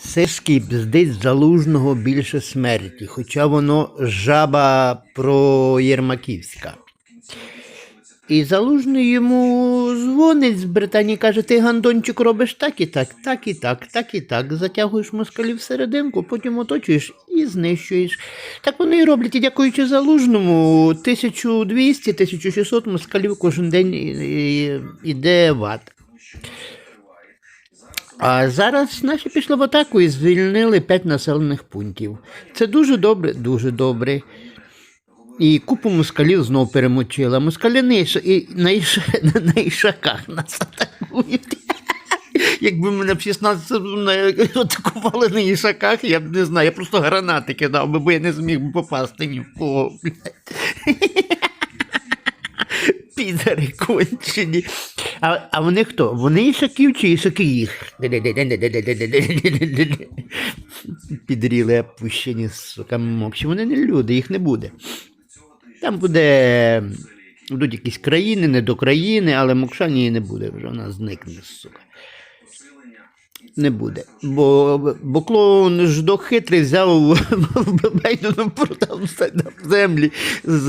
Сирський бздить залужного більше смерті, хоча воно жаба про Єрмаківська. І залужний йому дзвонить з Британії, каже: ти гандончик робиш так і так, так і так, так і так. Затягуєш москалів всерединку, потім оточуєш і знищуєш. Так вони і роблять. І дякуючи залужному, 1200-1600 москалів кожен день іде в ад. А зараз наші пішли в атаку і звільнили 5 населених пунктів. Це дуже добре, дуже добре. І купу москалів знов перемочила. Москалі Іш... і на, Іш... на Ішаках нас атакують. Якби мене в 16 атакували на Ішаках, я б не знаю, я просто гранати кидав би, бо я не зміг би попасти ні в кого. блядь. Підари кончені. А, а вони хто? Вони ішаків чи ісаки їх? Підріли опущені, сука, мокші. Вони не люди, їх не буде. Там буде. Будуть якісь країни, не до країни, але Мокшані не буде вже, вона зникне, сука. Не буде. Бо, бо клоун ждок хитрий взяв Байдену продав все на землі з,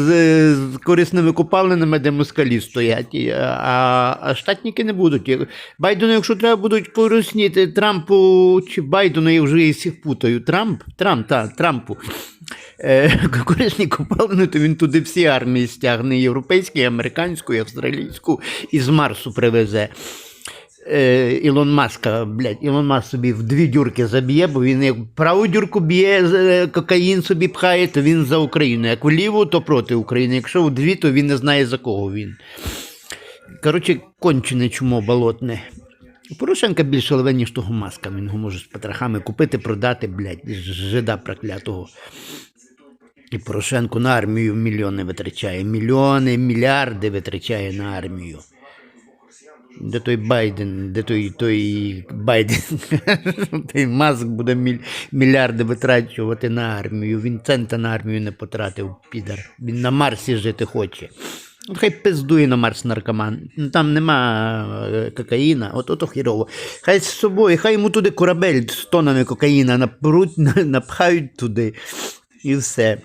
з корисними копалинами, де москалі стоять. А, а штатники не будуть. Байдену, якщо треба будуть корисні Трампу чи Байдену, я вже всіх путаю. Трамп? Трамп, так, Трампу. Е, корисні копалини, то він туди всі армії стягне, європейську, американську, і австралійську, і з Марсу привезе. Е, Ілон Маска, блядь, Ілон Маск собі в дві дюрки заб'є, бо він як праву дюрку б'є, е, кокаїн собі пхає, то він за Україну. Як в ліву, то проти України. Якщо у дві, то він не знає за кого він. Коротше, кончене чмо болотне. Порошенка більше леве, ніж того маска. Він його може з потрохами купити, продати, блядь, жида проклятого. І Порошенко на армію мільйони витрачає. Мільйони, мільярди витрачає на армію. Де той Байден, де той, той Байден, той Маск буде міль- мільярди витрачувати на армію. Він цента на армію не потратив, підар. Він на Марсі жити хоче. От хай пиздує на Марс наркоман. Ну, Там нема е, кокаїна, от ото хірово. Хай з собою, хай йому туди корабель з тонами кокаїна напруть, напхають туди і все.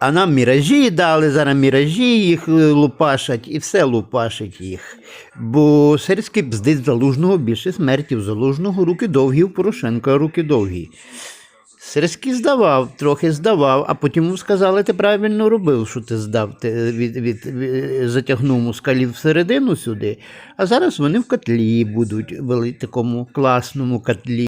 А нам міражі дали, зараз міражі їх е, лупашать, і все лупашить їх. Бо Сирський бздить залужного більше смертів. Залужного руки довгі, у Порошенка руки довгі. Сирський здавав, трохи здавав, а потім сказали, ти правильно робив, що ти здав, ти від, від, від, затягнув москалів всередину сюди. А зараз вони в котлі будуть, в такому класному котлі.